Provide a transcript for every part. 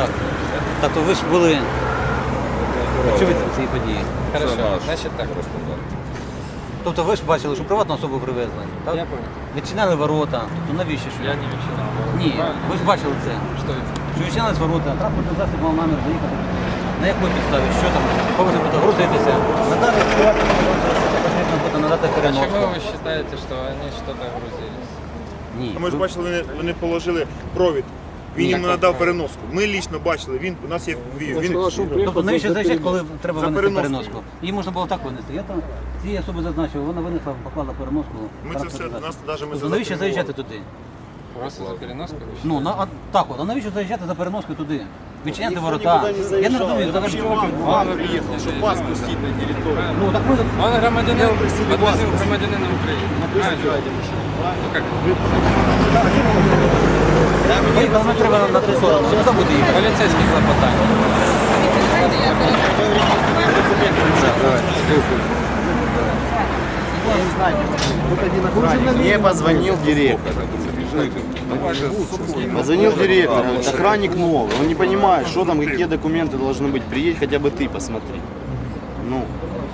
Так. Так, то ви ж були очевидці цієї події. Хорошо, наш. значить так. Тобто ви ж бачили, що приватну особу привезли. Так? Я понял. Відчиняли ворота. Тобто навіщо що? Я не відчинав. Ні, ви ж бачили це. Що це? Що відчинялись ворота, транспортний засіб мав намір заїхати. На якій підставі? Що там? Повинні бути грузитися. Надати приватну потрібно буде надати А переноску. чего вы считаете, что они что-то грузились? Ні. А ми ж ви- бачили, вони, вони положили провід. Він йому надав переноску. Ми лічно бачили, він у нас є він. він Тобто навіщо заїжджати, коли треба За винести переноску. переноску? Її можна було так винести. Я там цієї особи зазначив, вона винесла, поклала переноску. Ми це все- нас навіть ми Тобто це навіщо зафільмували. заїжджати туди? Просто за переноску Ну, на, а, так от, а навіщо заїжджати за переноскою туди? Відчиняти ворота. Я не розумію, взагалі. Вам приїхав, щоб вас пустити на територію. Ну, так ми... Он громадянин, отвозил громадянина України. Ну как? Поїхали, ми треба на ту сторону. Не забудьте їхати. Поліцейські клопотання. Мне позвонил директор. Позвонил директор, говорит, охранник новый, он не понимает, что там, какие документы должны быть. Приедь хотя бы ты посмотри. Ну,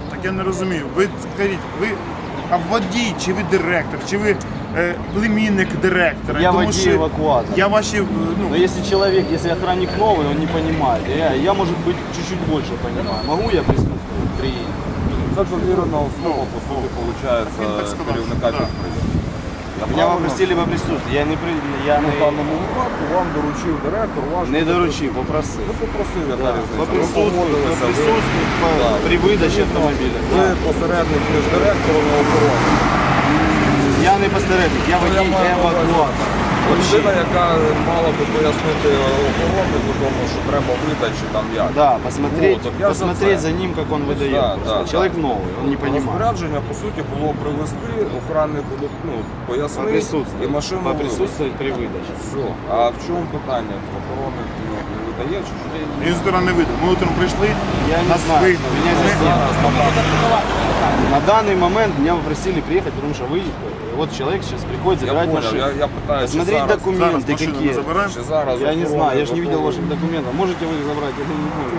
Так я не розумію. Ви скажіть, ви а водій, чи ви директор, чи ви е, племінник директора? Я Тому водій що евакуатора. Я ваші, е, ну, но если человек, если охранник новый, он не понимает. Я, я может быть, чуть-чуть больше понимаю. Могу я присутствовать при Це довірена особа, по суті, Він так виходить, сказав, керівника да. підприємства. Я Меня правильно? попросили бы присутствовать. Я не, при... я Ну, в не, даному випадку вам доручив директор ваш. не доручил, попросил. Ну, попросив, яка Да, різниця. Ви поприсутствовать, погодилися, ви- поприсутствовать по- при выдаче автомобиля. Ви Да. посередник між директором і охороною. Я не посередник, я водій я маю на увазі. евакуатор. Людина, яка мала би пояснити охорони, тому що треба видати, чи там як. Да, посмотреть, Вот, так я за посмотреть це. за ним, как он выдает. Да, просто. да, Человек новый, он не понимает. Розпорядження, по суті, було привезти, охранник буде ну, пояснити і Поприсутствовать, машину поприсутствовать при выдаче. Все. А в чому питання? Охорони ну, не видає чи що? він з не видав. Ми утром прийшли, Я не нас знаю, вигнали. меня Ми- здесь нет. На данный момент меня попросили приехать, потому что вы, вот человек сейчас приходит Я забирать понял, машину. я, я питаю, чи Посмотреть зараз, Зараз документы машину ми какие. забираємо. чи зараз Я не охорона знаю, я же не видел готова? ваших документов. Можете вы их забрать? Я не знаю.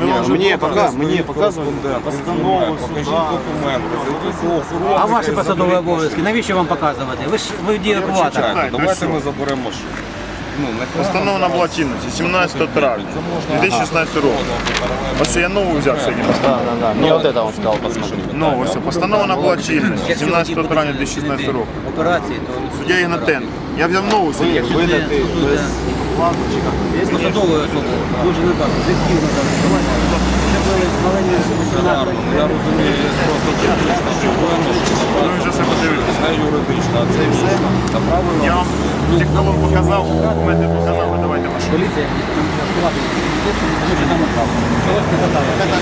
Ми вам Не, вже мне, показали. пока, мне показывали Кореспондент, постанову він знімає, Покажіть суда. документи, зайдіть до охорони. А ваші посадові обов'язки, навіщо вам показувати? Ви ж ви діє евакуатор. Чекайте, Так, давайте ну ми що? заберемо машину. Ну, не Постанова набула чинності 17 травня 2016 року. Ось я нову взяв сьогодні. Да, да, да. Мне вот это он сказал, посмотри. Нову, ось постанова набула чинності 17 травня 2016 року. Операції, то Суддя Ігнатенко. Я взяв нову сьогодні. Вы, вы, Если ты, стосується без лампочек. Есть посадової особи. Дуже не так. Зв'язків не так. Давайте. Це Гарно, ну, я розумію, є просто технічна проблема, Ви вже все подивилися. не юридична, а це все. Та правильно. Я вам технолог показав, документи показав, ви давайте машину. поліція.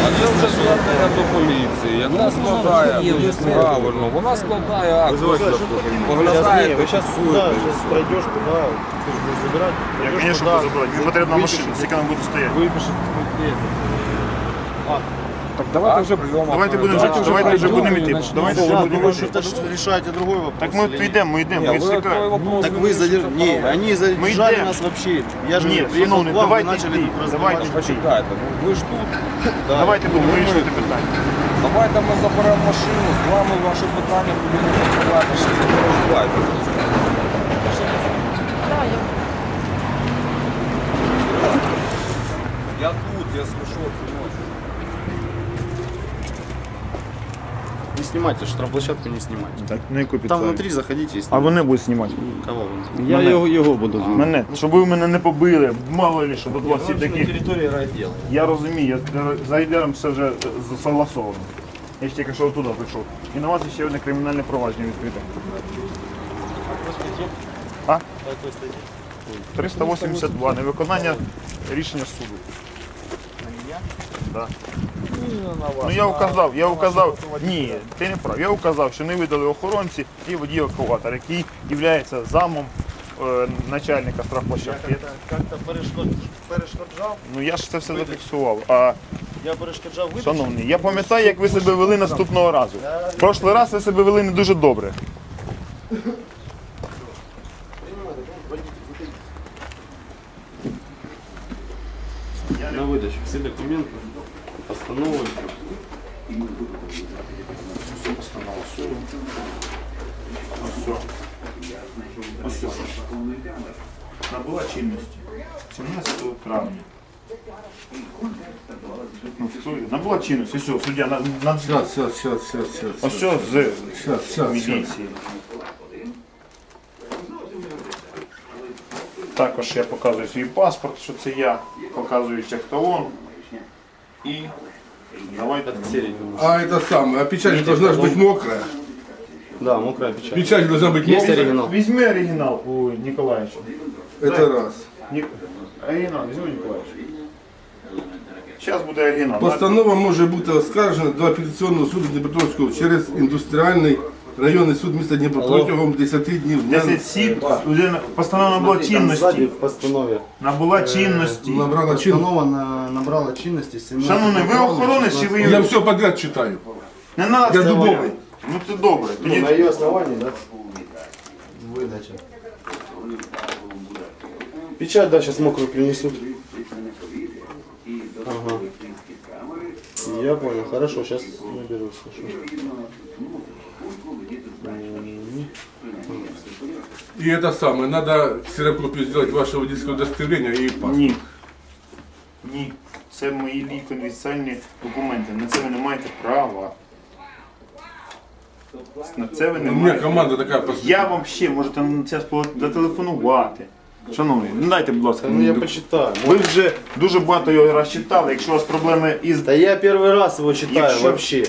А це вже звернення до поліції, яка складає правильно, вона складає акт, ви поглядаєте, Сейчас, да, фіксуєте. сейчас пройдешь туда, ты же будешь забирать. Я, звісно, буду забирати. Мені потрібна машина, выпишешь, скільки нам буде стояти. Выпишешь. Так давайте вже прийом. Давайте будемо вже, давайте вже будемо йти. Давайте вже Сейчас, будемо вы йти. же решаете другой вопрос. Так ми или нет? йдемо, ми йдемо, ми чекаємо. Так вы задержали. Не, они задержали идем. нас вообще. Я же Ні, приехал шановний, к вам, вы давайте начали йти, тут давайте разговаривать. йти. Почекайте, ну ви ж тут. Да. Давайте будемо вирішувати питання. Давайте ми заберемо машину, з вами ваші питання будемо закривати, що ви не переживайте за це. Снимайте, штрафплощадку не снимайте. Так, на яку Там підставі? внутри заходите и А снимайте. вони будуть знімати. Кого вы? Я его, его буду Мене, щоб ви мене не побили, мало ли, що тут у вас є такі. территории райотдела. Я розумію, я за Айдером все вже з- согласовано. Я ж тільки що туди прийшов. І на вас ще одне кримінальне провадження відкрите. А? 382. Невиконання рішення суду. Да. Ну я указав, я указав, ні, ти не прав. Я указав, що не видали охоронці і водій евакуатор, який є замом е, начальника штрафплощадки. Как-то перешкоджав, Ну я ж це все зафіксував. А я перешкоджав видачу. Шановний, я пам'ятаю, як ви себе вели наступного разу. Прошлий раз ви себе вели не дуже добре. на выдачу. Все документы, постановы. Все постанова суду. Ось все. Ось все. Набула чинності. 17 травня. Ну. Набула чинності. Все, суддя, на, на... Сейчас, сейчас, сейчас, сейчас, сейчас. Ось все з Сейчас, сейчас, сейчас. міліції. Також я показую свій паспорт, що це я. Показую техталон. І давайте. А это самое, а печать должна же быть мокрая. Да, мокрая печать. Печать должна быть Есть мокрая. оригинал? Візьми оригінал у Ніколаєвича. Это раз. Ні... Оригінал, візьми Ніколаєвич. Зараз буде оригінал. Постанова може бути оскаржена до апеляційного суду Дніпропетровського через індустріальний районний суд міста Дніпро протягом 10 днів. з дня 10 сіб, вже постанова набула Сзади чинності. в постанове. Набула чинності. Набрала чин. Постанова на, набрала чинности 17 Шановний, ви травня охоронець чи ви... Я все подряд читаю. Не надо Я це дубовий. говорити. Ну це добре. Ну, Тоді на ее основании, да? Выдача. Печать, да, сейчас мокрую принесут. Ага. Я понял, хорошо, сейчас наберу, слышу. И это самое, надо ксерокопию сделать вашего водительского удостоверения и паспорт. Ні. Ні. Це мої лі- конфіденціальні документи. На це ви не маєте права. На це ви не У меня маєте. команда такая поступила. Я вам ще можете на це зателефонувати. Шановні, ну дайте, будь ласка. Ну, я почитаю. Ви вже дуже багато його раз читали. Якщо у вас проблеми із Да я первый раз его читаю Якщо- вообще.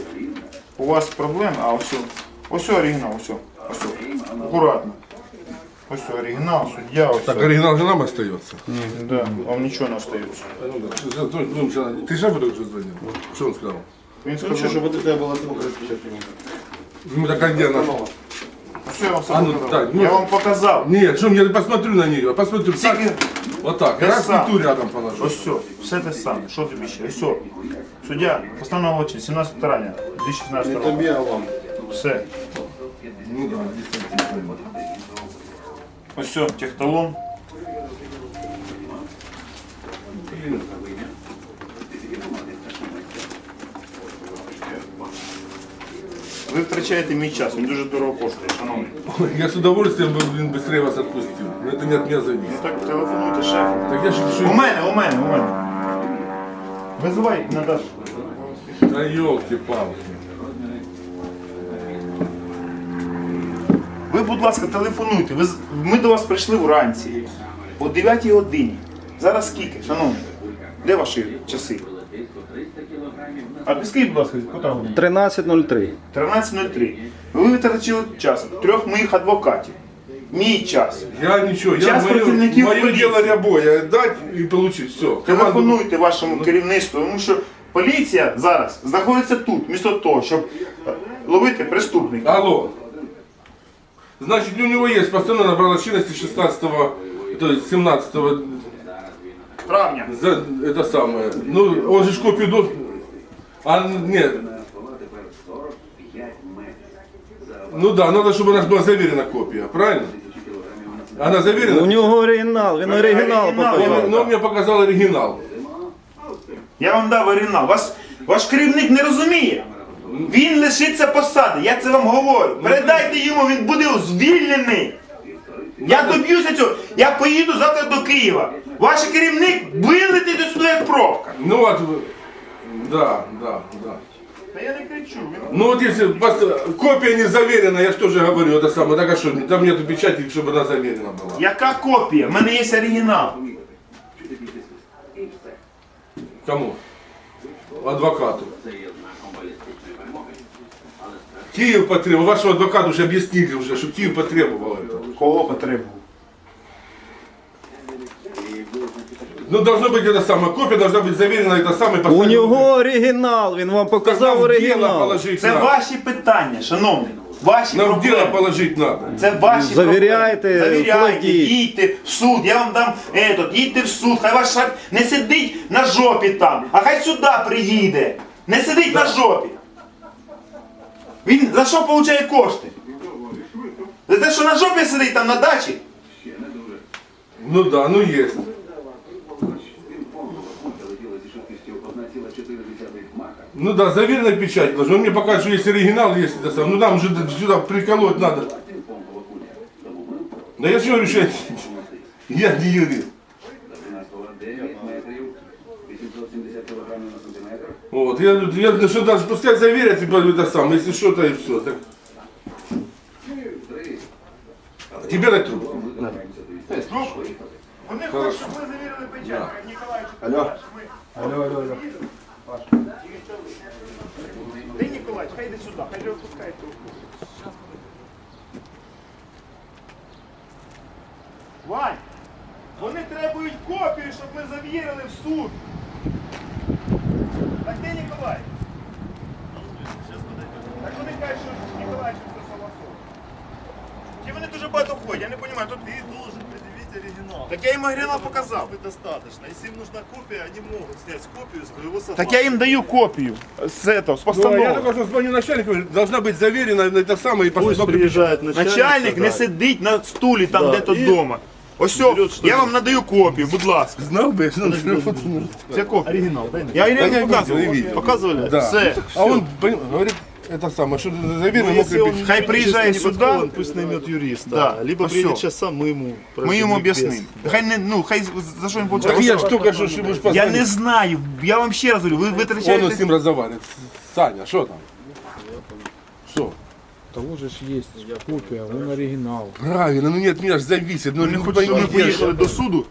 у вас проблеми, а ось ось оригінал, ось ось акуратно. Ось оригінал, суддя, ось. Так оригинал же нам остается. Да, вам нічого не остається. Ну да. Будем сейчас- Ты шефу только что звонил? Что он сказал? Він Ну сказав, что, чтобы вот это было с мокрой печатью. Ну так а где она? Все, я вам все А, ну, показав. так, ну- я вам показав. Нет, что я посмотрю на нее, посмотрю так, Тільки вот так, Те раз саме. и ту рядом положу. ось все, все те саме. Що тобі ще? Ось все. Суддя, постанова очі, 17 травня 2016 Не року. тобі, а вам. Все. Ну да, действительно. Ось все, техталон. Ви втрачаєте мій час, він дуже дорого коштує, шановний. Я с удовольствием бы блин, быстрее вас отпустил. Но это не от меня зависит. Так телефонуйте шефу. Так я же У что? мене, у мене, у мене. Визивай Наташу. Да елки-палки. Будь ласка, телефонуйте. Ви, ми до вас прийшли вранці. О 9 годині. Зараз скільки, шановні? Де ваші часи? А підскажіть, будь ласка, котра година? 13.03. 13.03. Ви витратили час трьох моїх адвокатів. Мій час. Я ничего, я Час мое, працівників мое поліції. дело дать и получить, все. Телефонуйте вашому керівництву, тому що поліція зараз знаходиться тут, вмісто того, щоб е, ловити преступників. Алло. Значит, у него есть постановление набрала чинности 16 то есть 17 Травня. за это самое. Ну, он же ж копию должен. А нет. Ну да, надо, чтобы у нас была заверена копия, правильно? Она заверена? У нього оригінал, він оригінал Оригінал, показав. Он, но он мне показал оригинал. Я вам дав оригінал. Вас, ваш керівник не розуміє. Він лишиться посади, я це вам говорю. Передайте йому, він буде звільнений. Я доб'юся цього. Я поїду завтра до Києва. Ваш керівник вилетить до сюди як пробка. Ну вот, да, да, да. Та я не кричу. Він... Ну вот если пос- копия не заверена, я что же говорю, это самое, так а что, там нету печати, чтобы она заверена была. Яка копія? У мене є оригінал. Кому? Адвокату. Киев потребовал, вашему адвокату уже объяснили уже, что Киев потребовал это. Кого потребував? Ну должно быть это самое, копия должна быть заверена, это самое У нього оригінал, він вам показав Нам в дело оригінал. положить Це надо. ваші питання, шановний. Ваші Нам в дело проблеми. положить надо. Це ваші Завіряйте, проблеми. Завіряйте, кладіть. їдьте в суд, я вам дам етот, їдьте в суд, хай ваш шеф не сидить на жопі там, а хай сюди приїде. Не сидить на жопі. Він за що отримує кошти? За те, що на жопі сидить там на дачі. Ну да, ну є. Ну да, заверенная печать должна. Он мне покажет, что есть оригинал, если это сам. Ну нам же сюда приколоть надо. Да я же говорю, что я, я не юрист. Вот, я, я думаю, что даже пускай заверят, типа, это самое, если что-то и все. Так. Тебе дать трубку. Вони хочуть, щоб ми завірили печать, як Ніколаївич. Алло. Алло, алло, алло. Де Ніколаївич, хай йде сюди, хай не випускає трубку. Вань, вони требують копію, щоб ми завірили в суд. Так де Ніколай? Так вони кажуть, що Ніколаївич це согласовує. Чи вони дуже багато ходять, я не розумію, тут Ты должен предъявить оригинал. Так я їм оригінал показав. Копий достаточно. Если им нужна копия, они могут снять копию с твоего софа. Так я їм даю копію з этого, з Ну, а я постанови. только что звоню начальнику, говорю, должна быть заверена это самое и Пусть постановка приезжает начальник. Начальник не сюда. сидить на стулі там Да, де-то і вдома. Ось о, я вам надаю копію, будь ласка. Знал бы, что Це копія. Оригинал, дай мне. Я Да Ірину не показував. видел, не видел. Показывали? Да. Все. А он поним- говорит, это самое, что заверено, Ну, мог если он припечатать. Хай приезжает честно не сюда. подкован, пусть наймет юриста. Да. Либо А приедет всё. сейчас сам, мы ему Ми йому проведем об'яснимо. ликбез. Хай не, ну, хай за що він Так получає. я ж только что, что мы ж Я позвонили. не знаю, я вам ще раз говорю, ви Он с витрачаєте... ним разговаривает. Саня, что там? Что? Того же ж есть копия, он оригинал. Правильно, ну нет, меня ж зависит. Ну, Ми не хочемо, щоб ми поймите, поїхали что- до суду.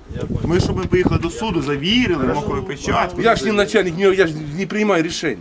Ми, щоб ми поїхали до суду, завірили, мокрою печатку. Я ж не начальник, не- я ж не принимаю решений.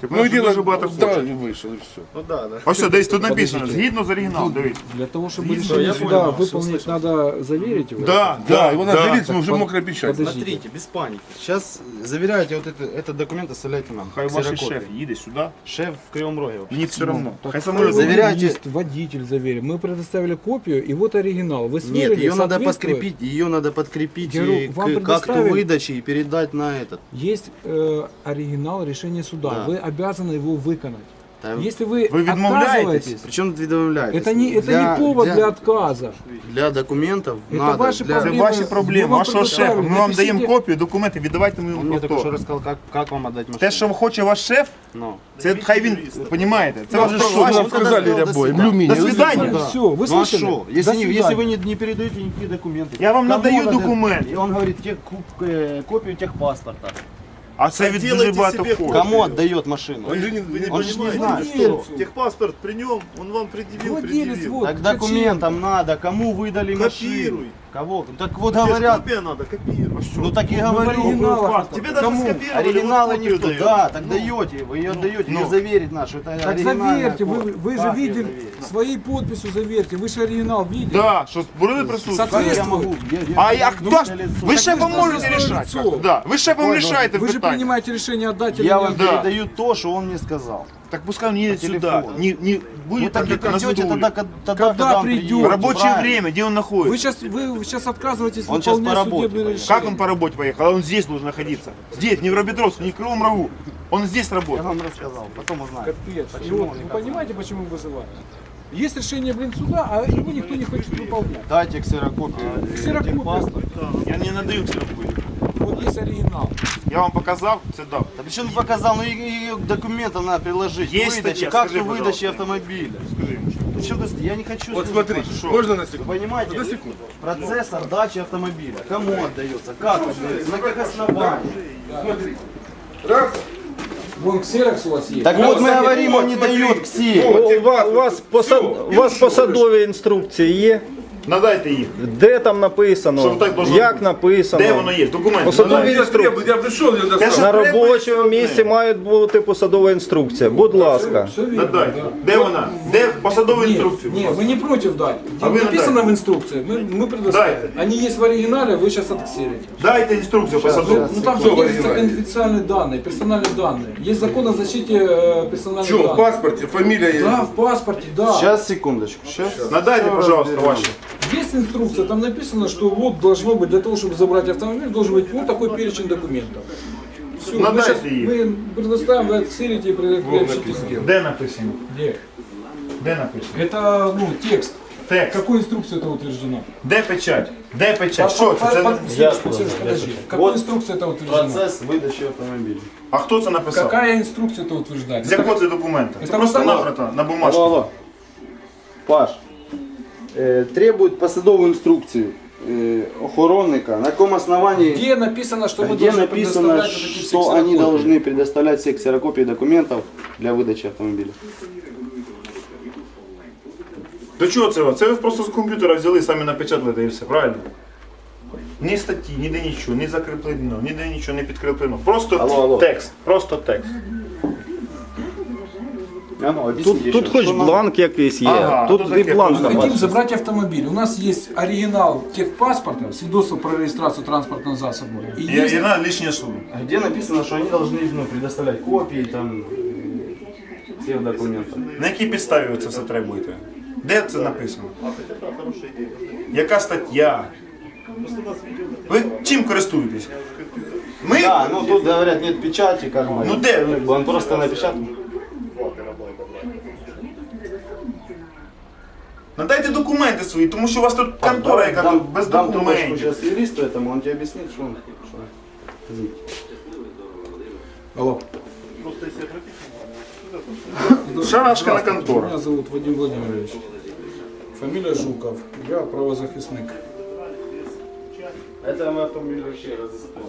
Ти Ну, ну, и дело, дуже багато да, хочеш. и вышел, и все. Ну да, да. Ось все, десь тут написано, згідно з оригіналом, дивіться. Для того, чтобы Всё, решение я суда понял, всё выполнить, слышал. надо заверить его. Да, Да, его надо да. залить, мы уже мокрая печать. Подождите. Смотрите, без паники. Сейчас заверяете вот это, этот документ, оставляйте нам. Хай ваш Ксерокопию. шеф їде сюди, Шеф в Кривом Роге. вообще. мені все одно. Так Хай кто самоліт его завіряє. Заверяйте. юрист, водитель заверил. Мы предоставили копию, и вот оригинал. Вы сверили, Нет, ее надо соответствует? подкрепить, ее надо подкрепить Я говорю, и вам к, к акту предоставили- выдачи и передать на этот. Есть э, оригинал решения суда. Да. Вы обязаны его выполнить. Там- Если вы, Вы відмовляєтесь? отказываетесь, Причем тут відмовляєтесь? это не, это не повод для, отказа. для документов Это надо. ваши для... Це проблемы. ваші Ми проблеми, вам вашого шефа. предоставили, Ми вам напишіть- даємо копію, документи, віддавайте мені Он мне только что авто. рассказал, как, как вам отдать машину. Те, що хоче ваш шеф, Ну. це хай він, розумієте, це ваш Что ваші- нам сказали сказал, до обоим? свидания. Люмини. До свидания. Да. Все, вы Ну а слышали? что? Если, До не, если свидания. вы не, не передаете никакие документы. Я вам кому надаю надо- документ. И он говорит, тех, куп- э, копию техпаспорта. А це від дуже Делайте багато себе хоче. Кому отдает машину? Он же не, Вы не Он же не понимаете, знает, что что. техпаспорт при нем, он вам предъявил, Владелец, предъявил. вот, Так документам надо, кому выдали машину? Копируй. Кого? Так вот Тебе ж говорят, копия надо, копируй. ну так и Ну, в говорю. оригиналах. Тебе даже Кому? скопировали, Оригиналы вот копию никто, дают. да, так даете, вы ее отдаете, ну. ее заверить нашу, это Так оригинальная заверьте, вы, копия. вы же Как я видели, заверю? своей подписью заверьте, вы же оригинал видели. Да, що були присутні. Как я Соответствует. могу? Я- я- А я як ну, хто ж? лицо. Ви Так шефом ви ж можете должны рішати. лицо. Да, ви шефом рішаєте Вы же питання. принимаете решение отдать или Я не вам отдать. Да. передаю то, что он мне сказал. Так пускай он едет сюда. телефону. Не, не Вы будет так и так, на придете суду. тогда, когда, тогда, Когда он В рабочее правильно. время, где он Вы находится? сейчас, вы сейчас отказываетесь Он сейчас по выполнять работе судебное поехал. решение. Как он по работе поехал? А он здесь должен находиться. Здесь, не в Робетровске, не в Кривом Рогу. Он здесь Я работает. вам рассказал, потом узнаем. Капец. И Почему вот, он не вы понимаете, почему вызывают? Есть решение, блин, суда, а его никто не хочет выполнять. Дайте ксерокопию Ксерокопию. техпаспорта. Я не надаю ксерокопию Вот есть оригинал. Я вам показав, це дав. Да причем ты показал, ну и, и документы надо приложить. Есть выдачи, статья, как скажи, то выдачи пожалуйста. автомобиля. Скажи йому. що. Причем ты- я не хочу... Вот слушать смотри, ваши- можно на Вы секунду? понимаете, На секунду. процесс отдачи автомобиля. Кому отдается, как отдается, на каких основаниях. Смотри. Раз. Вон ксерокс у вас есть. Так вот мы вот, говорим, вот, он не смотри. дает КСИ. Вот, У вас, у вас, посад... Всё, у вас посадові інструкції є? Надайте їх. Де там написано? Що так должно Як бути? написано? Де воно є? Документи. Посадові Надайте. Я требую, я пришел, я Те, достал. що На треба, робочому є місці одне. має бути посадова інструкція. Будь ласка. Все видно, Надайте. да. Де вона? Де посадову Нет, інструкцію? нет, вы не против дать. А вы написано надайте. в инструкции, мы, мы предоставим. Дайте. Они есть в оригинале, вы сейчас отксерите. Дайте інструкцію Ну, посадову. ну там Всё в содержатся оригинале. конфиденциальные данные, персональные данные. Есть закон о защите э, персональных Что, в данных. паспорте, фамилия есть? Да, в паспорте, да. Сейчас, секундочку. Сейчас. Надайте, пожалуйста, ваші. Есть инструкция, там написано, что вот должно быть, для того, чтобы забрать автомобиль, должен быть вот такой перечень документов. Все, мы, Надайте щас- их. мы предоставим, вы отсылите и при- приобщите к делу. Де написано? Где? Де написано? Это, ну, текст. Текст. Какой инструкцией это утверждено? Де печать? Де печать? Що це? Под- це? под- Сережка, Сережка, подожди. Какой Вот инструкцией это утверждено? Процесс выдачи автомобиля. А хто це написав? Какая инструкция это утверждает? З якого це документа? Це Це просто просто- набрато на бумажку. Алло, алло. Паш, э, требует посадовую инструкцию э, охоронника, на каком основании, Где написано, что мы где должны написано, предоставлять вот эти все что они ксерокопии? должны предоставлять все ксерокопии документов для выдачи автомобиля? До чого це? ви? Це ви просто з комп'ютера взяли, самі напечатали і все, правильно? Ні статті, ніде нічого, ні закріплено, ніде нічого не підкріплено. Просто Алло, алло. текст, просто текст. А ну, объясните Тут, еще, тут хоч что нам- бланк якийсь є. Ага, тут тут і таке бланк просто. там. Хотим забрать автомобиль. У нас есть оригинал техпаспорта, свидетельство про регистрацию транспортного засоба. И І, есть і на лишнє суду. А Где написано, что они должны ну, предоставлять копии там э, всех документов? На якій підставі ви це все требуєте? Де це написано? Яка стаття? Ви чим користуєтесь? Ми? Да, ну тут говорят нет печати, как бы. Ну где? Как бы Он просто напечатал. Надайте документи свої, тому що у вас тут контора, яка дам- тут без дам трубочку документів. сейчас юристу этому, он тебе объяснит, что он... Что... Алло. Шарашка на контора. Меня зовут Вадим Владимирович. Фамилия Жуков. Я правозахисник. Это мы автомобиль вообще разыскали.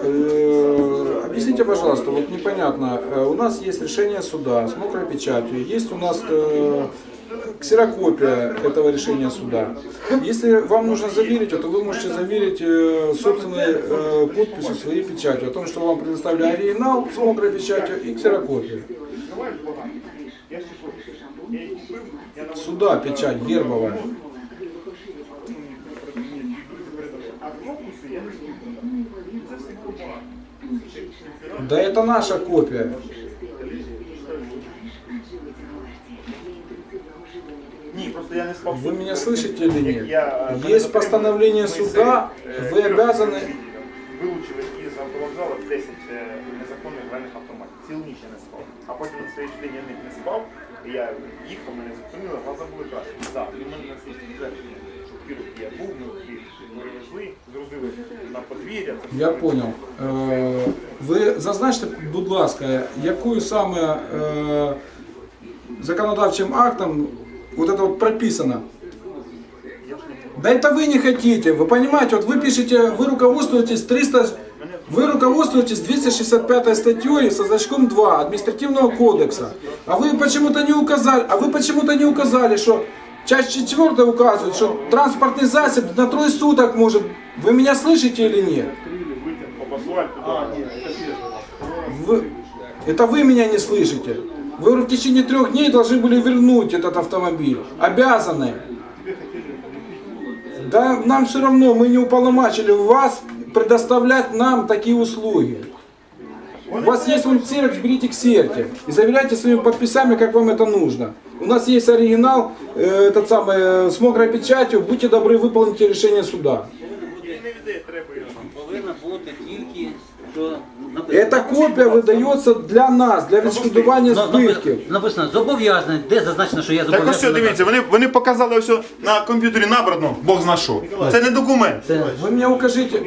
Э, Объясните, пожалуйста, вот непонятно. Э, У нас есть решение суда с мокрой печатью, есть у нас э, ксерокопия этого решения суда. Если вам нужно заверить, то вы можете заверить собственной подписью, своей печатью о том, что вам предоставили оригинал с мокрой печатью и ксерокопию. Суда печать гербовая. Да это наша копия. Ні, просто я не спав. Вы меня слышите или нет? Я, е, Есть постановление суда, вы обязаны... Вилучили із автовокзалу 10 е, незаконних гральних автоматів. Цілу ніч я не спав. А потім на следующий день я в них не спав. І я їхав, мене зупинили, глаза були красні. Так, і в мене на цій підтвердження, що Киров я був, ми їх перевезли, зрозили на подвір'я. це все. Я понял. Е, Ви зазначте, будь ласка, якою саме е, законодавчим актом вот это вот прописано? Да это вы не хотите, вы понимаете, вот вы пишете, вы руководствуетесь 300, вы руководствуетесь 265 статьей со значком 2 административного кодекса, а вы почему-то не указали, а вы почему-то не указали, что часть 4 указывает, что транспортный засоб на трое суток может, вы меня слышите или нет? Вы- это вы меня не слышите. Вы в течение трех дней должны были вернуть этот автомобиль. Обязаны. Да нам все равно, мы не уполномочили вас предоставлять нам такие услуги. У вас есть вон ксерокс, берите ксерки и заверяйте своими подписями, как вам это нужно. У нас есть оригинал, э, этот самый, э, с мокрой печатью, будьте добры, выполните решение суда. Повинна бути тільки, що написано. Эта копия выдается для нас, для відшкодування Ну, збитків. напи- Написано зобов'язаний, де зазначено, що я Так ось зобов'язаний. все, дивіться, вони, вони показали ось на комп'ютері набрано, Бог зна що. Це не документ. Це Вы мне укажите,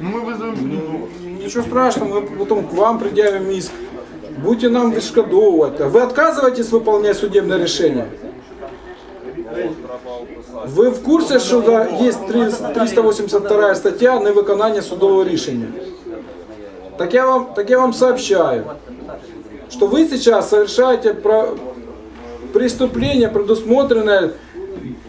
Ну ми веземо. ничего страшного, мы потом к вам предъявим иск. Будете нам відшкодовувати. Вы отказываетесь выполнять судебное решение? Ви в курсі, що да, є 382 стаття невиконання судового рішення? Так я вам, так я вам сообщаю, что вы сейчас совершаете про- преступление, предусмотренное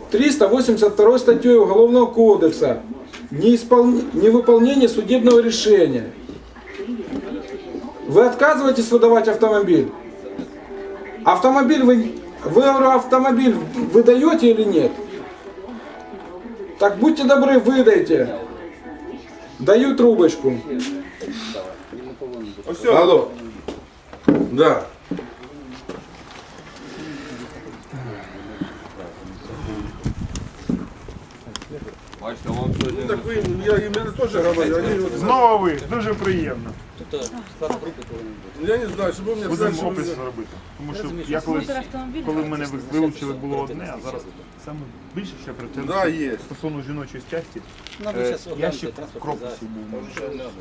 382 статьей Уголовного кодекса, неисполн- невыполнение судебного решения. Вы отказываетесь выдавать автомобиль? Автомобиль вы, вы автомобиль выдаете или нет? Так будьте добры, выдайте. Даю трубочку. Алло. Да. Бачите, вам сьогодні Так ви, я і мене теж говорю, Знову ви, дуже приємно. Тобто склад групи повинен бути. Ну, Я не знаю, щоб ви мені сказали, Будемо що опис ви... робити. Тому що Розумію, я що колись, автомобіль. коли мене вилучили, було одне, а зараз саме більше ще Да, претензій є. стосовно жіночої часті. Нам Е, зараз оглянути Ящик транспортний крокусів засіб. був,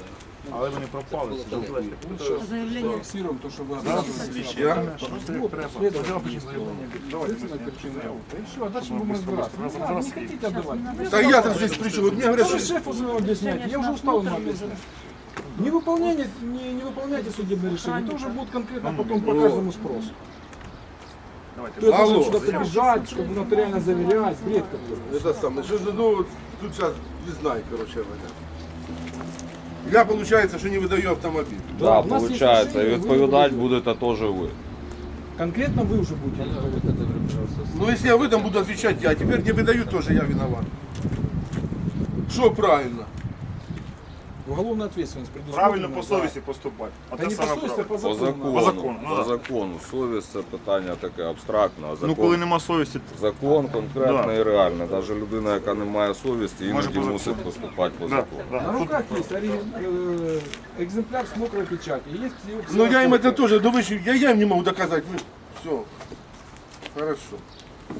але вони пропали. Це довелося. Заявление. Фиксируем то, что вы Зараз рассказывали. слідчі. Я? Просто як треба. Давайте Следственная причина. И все, а дальше будем разбираться. Не надо, не хотите отдавать. Так я-то здесь при чому? От мені говорять, Что що... шефу своему объяснять? Я уже устал ему объяснять. Не выполняйте, не, не выполняйте судебное решение, это уже будет конкретно потом по каждому спросу. То есть Алло. нужно куда-то бежать, чтобы нотариально заверять, бред какой-то. Это самое, що ж, ну, тут зараз не знаю, короче говоря. Я, получается, що не видаю автомобіль. Да, Так, у нас є виходить, і рішення, ви відповідати будете. будете теж ви. Конкретно вы уже будете відповідати. Ну, если я выдам, буду отвечать я. Теперь не выдаю, тоже я виноват. Что правильно? Уголовная ответственность предусмотрена. Правильно по совісті поступати. А Та те не по саме совісті, а правильно. по По закону. закону, По закону, ну по да. закону. Совість це питання таке абстрактне, а Ну закон, коли нема совісті, закон конкретно Да. і реально. Навіть людина, яка не має совісті, Може іноді по мусить закону. поступати по да, закону. да. На Тут руках есть ори- э, экземпляр с мокрой печатью. Есть ксерокс- Ну, я им это тоже, да вы же- я, я им не могу доказать. Все. Хорошо. Ну,